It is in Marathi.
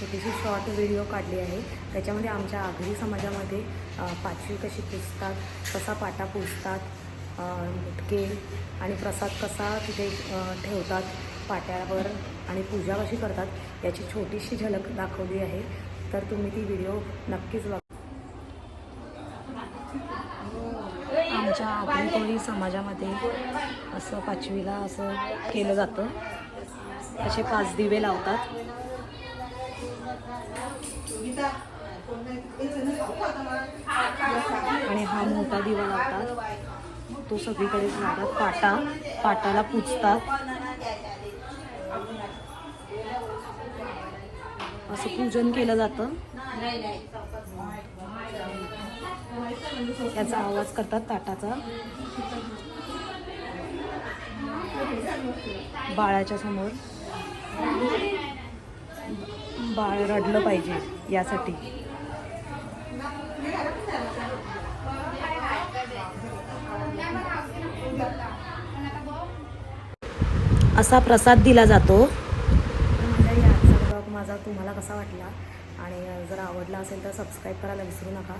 छोटीशी शॉर्ट व्हिडिओ काढली आहे. त्याच्यामध्ये आमच्या आगरी समाजामध्ये पाचवी कशी पुजतात कसा पाटा पुजतात मुटके आणि प्रसाद कसा तिथे ठेवतात पाट्यावर आणि पूजा कशी करतात याची छोटीशी झलक दाखवली आहे. तर तुम्ही ती व्हिडिओ नक्कीच बघा. आमच्या आगरी समाजामध्ये असं पाचवीला असं केलं जातं. असे पाच दिवे लावतात. आणि हा मोठा दिवा लावतात. तो सगळीकडे लावतात पाटा पाटाला पुजतात. असं पूजन केलं जातं. त्याचा आवाज करतात ताटाचा. बाळाच्या समोर. बाळ रडलं पाहिजे यासाठी. असा प्रसाद दिला जातो. म्हणजे माझा तुम्हाला कसा वाटला आणि जर आवडला असेल तर सबस्क्राईब करायला विसरू नका.